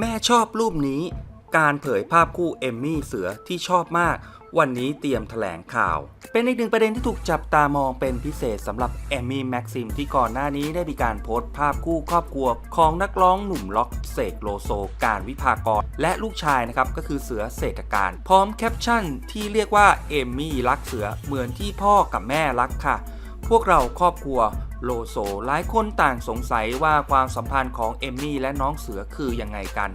แม่ชอบรูปนี้ การเผยภาพคู่เอมมี่เสือที่ชอบมาก วันนี้เตรียมแถลงข่าว เป็นอีกหนึ่งประเด็นที่ถูกจับตามองเป็นพิเศษสำหรับเอมมี่แม็กซิมที่ก่อนหน้านี้ได้มีการโพสต์ภาพคู่ครอบครัว ของนักร้องหนุ่มล็อกเสกโลโซการวิภากร และลูกชายนะครับก็คือเสือเศรษฐการ พร้อมแคปชั่นที่เรียกว่าเอมมี่รักเสือเหมือนที่พ่อกับแม่รักค่ะ พวกเราครอบครัวโลโซหลายคนต่างสงสัยว่าความสัมพันธ์ของเอมมี่และน้องเสือคือยังไงกัน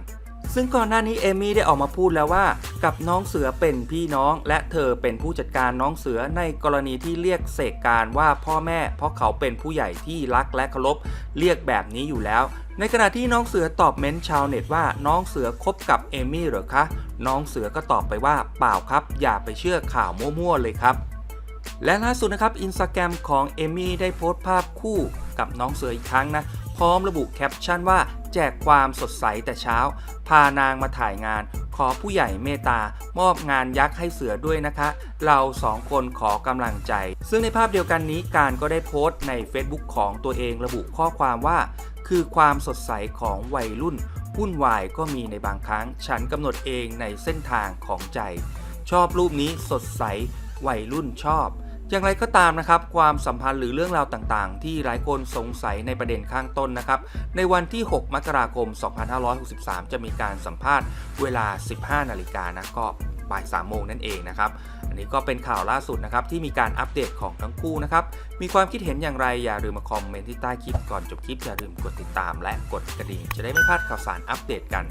ซึ่งก่อนหน้านี้เอมมี่ได้ออกมาพูดแล้วว่า กับน้องเสือเป็นพี่น้องและเธอเป็นผู้จัดการน้องเสือในกรณีที่เรียกเสกการว่าพ่อแม่ เพราะเขาเป็นผู้ใหญ่ที่รักและเคารพเรียกแบบนี้อยู่แล้ว ในขณะที่น้องเสือตอบเม้นต์ชาวเน็ตว่าน้องเสือคบกับเอมมี่เหรอคะน้องเสือก็ตอบไปว่าเปล่าครับ อย่าไปเชื่อข่าวมั่วๆเลยครับ และล่าสุดนะครับอินสตาแกรมของเอมี่ได้โพสต์ภาพคู่กับน้องเสืออีกครั้งนะ พร้อมระบุแคปชั่นว่าแจกความสดใสแต่เช้า พานางมาถ่ายงาน ขอผู้ใหญ่เมตตามอบงานยักษ์ให้เสือด้วยนะคะ เราสองคนขอกำลังใจ ซึ่งในภาพเดียวกันนี้การก็ได้โพสต์ใน Facebook ของตัวเองระบุข้อความว่า คือความสดใสของวัยรุ่นวุ่นวายก็มีในบางครั้ง ฉันกำหนดเองในเส้นทางของใจ ชอบรูปนี้สดใสวัยรุ่นชอบ อย่างไรก็ตามนะครับ ความสัมพันธ์หรือเรื่องราวต่างๆ ที่หลายคนสงสัยในประเด็นข้างต้นนะครับ ในวันที่ 6 มกราคม 2563 จะมีการสัมภาษณ์เวลา 15 นาฬิกานะก็บ่าย3โมงนั่นเองนะครับ อันนี้ก็เป็นข่าวล่าสุดนะครับที่มีการอัปเดตของทั้งคู่นะครับ มีความคิดเห็นอย่างไรอย่าลืมมาคอมเมนต์ที่ใต้คลิปก่อนจบคลิปอย่าลืมกดติดตาม และกดกระดิ่งจะได้ไม่พลาดข่าวสารอัปเดตกัน